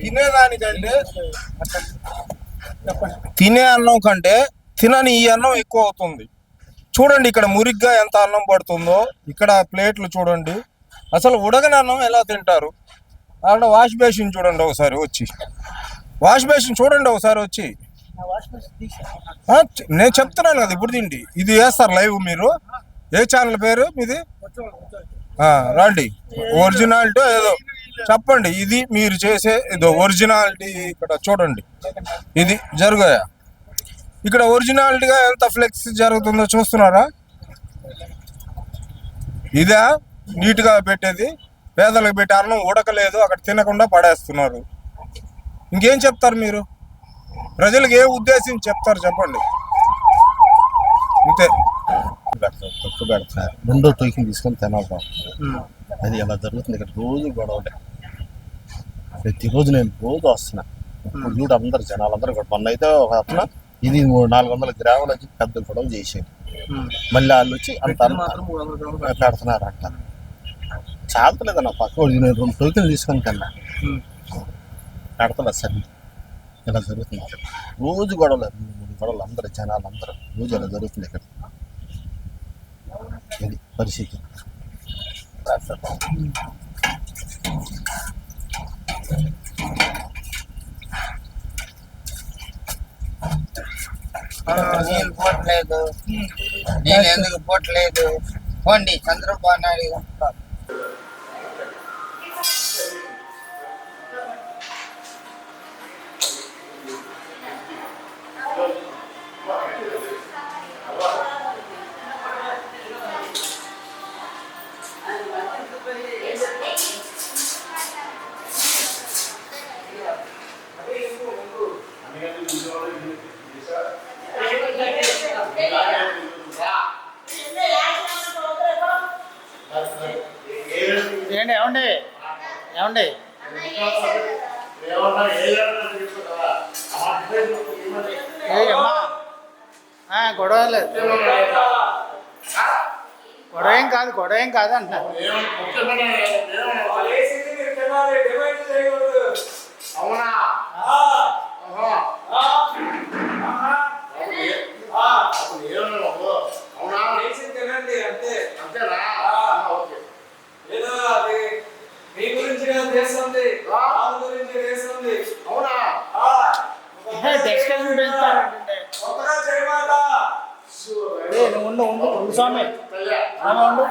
తినేదానికంటే తినే అన్నం కంటే తినని ఈ అన్నం ఎక్కువ అవుతుంది. చూడండి ఇక్కడ మురిగ్గా ఎంత అన్నం పడుతుందో. ఇక్కడ ప్లేట్లు చూడండి. అసలు ఉడగని అన్నం ఎలా తింటారు? అక్కడ వాష్ బేసిన్ చూడండి ఒకసారి వచ్చి. వాష్ బేసిన్ చూడండి ఒకసారి వచ్చి. నేను చెప్తున్నాను కదా ఇప్పుడు తిండి. ఇది వేస్తారు లైవ్ మీరు. ఏ ఛానల్ పేరు మీది? రాండి రండి. ఒరిజినాలిటీ ఏదో. చెప్పండి ఇది మీరు చేసే ఏదో ఒరిజినాలిటీ ఇక్కడ చూడండి. ఇది జరుగాయా? ఇక్కడ ఒరిజినాలిటీగా ఎంత ఫ్లెక్స్ జరుగుతుందో చూస్తున్నారా? ఇదా? నీట్గా పెట్టేది పేదలకు పెట్టి అన్నం ఉడకలేదు అక్కడ తినకుండా పడేస్తున్నారు. ఇంకేం చెప్తారు మీరు? ప్రజలకు ఏ ఉద్దేశం చెప్తారు చెప్పండి. అంతే తక్కువ పెడతారు రెండో టోకెన్ తీసుకొని తినాలి. అది అలా జరుగుతుంది? ఇక్కడ రోజు గొడవలే. ప్రతిరోజు నేను రోజు వస్తున్నా. ఇప్పుడు చూడు అందరు జనాలు అందరూ కూడా. మొన్న అయితే ఒక అతను ఇది మూడు నాలుగు వందల గ్రాములు వచ్చి పెద్ద గొడవ చేసేది. మళ్ళీ వాళ్ళు వచ్చి అంత పెడుతున్నారు అంట చాలతలేదన్న పక్క వాడు నేను రెండు టోకెన్లు తీసుకొని తిన్నా పెడతలేదు సరే. ఇలా జరుగుతుంది? ఇక్కడ. రోజు గొడవలు. గొడవలు. అందరు జనాలు అందరూ. రోజు ఇలా జరుగుతుంది ఇక్కడ? ఇది పరిస్థితి? నీళ్ళు పోట్లేదు నేను ఎందుకు పోట్లేదు పోండి చంద్రబాబు నాయుడు ఉంటారు. ఏంటి ఏమండి? ఏమండి? ఏ అమ్మా. గొడవ లేదు. గొడవ కాదు గొడవ కాదు అంటున్నారు. అవునా? ఏ నువ్వు ఉండు ఉండు ఉండు స్వామి తల్లి ఆమె ఉండు